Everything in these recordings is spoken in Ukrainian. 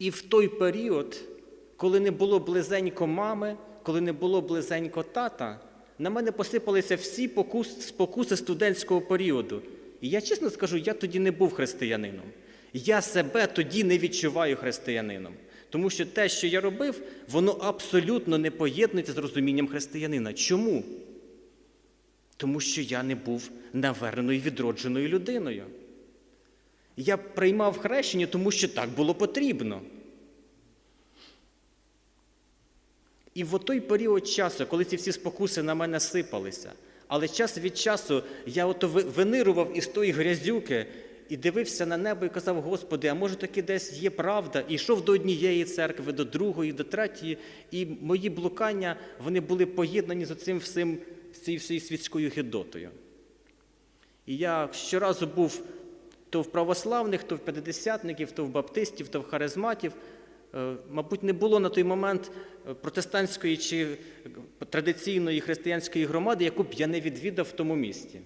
І в той період, коли не було близенько мами, коли не було близенько тата, на мене посипалися всі покус- спокуси студентського періоду. І я чесно скажу, я тоді не був християнином. Я себе тоді не відчуваю християнином. Тому що те, що я робив, воно абсолютно не поєднується з розумінням християнина. Чому? Тому що я не був наверненою відродженою людиною. Я приймав хрещення, тому що так було потрібно. І в той період часу, коли ці всі спокуси на мене сипалися, але час від часу я ото винирував із тої грязюки і дивився на небо і казав: Господи, а може таки десь є правда? І йшов до однієї церкви, до другої, до третьої, і мої блукання вони були поєднані з цим всім, з цією світською гидотою. І я щоразу був то в православних, то в п'ятидесятників, то в баптистів, то в харизматів. Е, Мабуть, не було на той момент е, протестантської чи е, традиційної християнської громади, яку б я не відвідав в тому місті.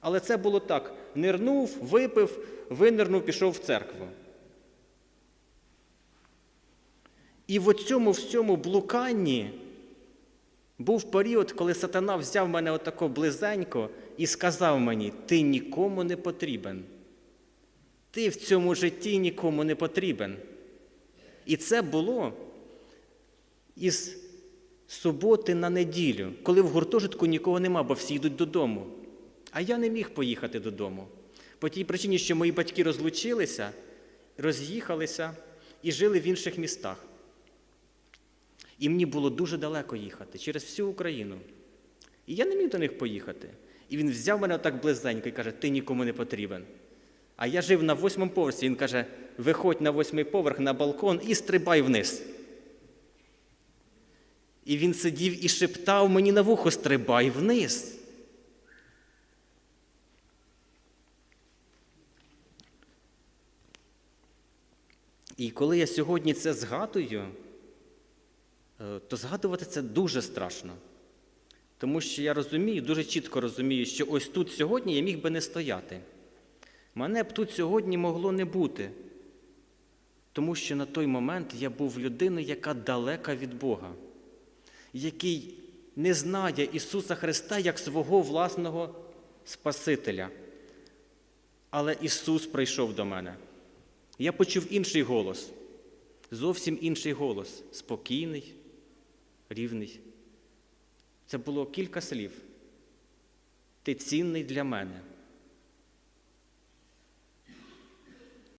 Але це було так: нирнув, випив, винирнув, пішов в церкву. І в цьому всьому блуканні був період, коли сатана взяв мене отако близенько і сказав мені: ти нікому не потрібен. Ти в цьому житті нікому не потрібен. І це було із суботи на неділю, коли в гуртожитку нікого нема, бо всі йдуть додому. А я не міг поїхати додому. По тій причині, що мої батьки розлучилися, роз'їхалися і жили в інших містах. І мені було дуже далеко їхати через всю Україну. І я не міг до них поїхати. І він взяв мене отак близенько і каже: ти нікому не потрібен. А я жив на восьмому поверсі. Він каже: виходь на восьмий поверх на балкон і стрибай вниз. І він сидів і шептав мені на вухо: стрибай вниз. І коли я сьогодні це згадую, то згадувати це дуже страшно. Тому що я розумію, дуже чітко розумію, що ось тут сьогодні я міг би не стояти. Мене б тут сьогодні могло не бути. Тому що на той момент я був людиною, яка далека від Бога, який не знає Ісуса Христа як свого власного Спасителя. Але Ісус прийшов до мене. Я почув інший голос, зовсім інший голос, спокійний, рівний. Це було кілька слів. Ти цінний для мене.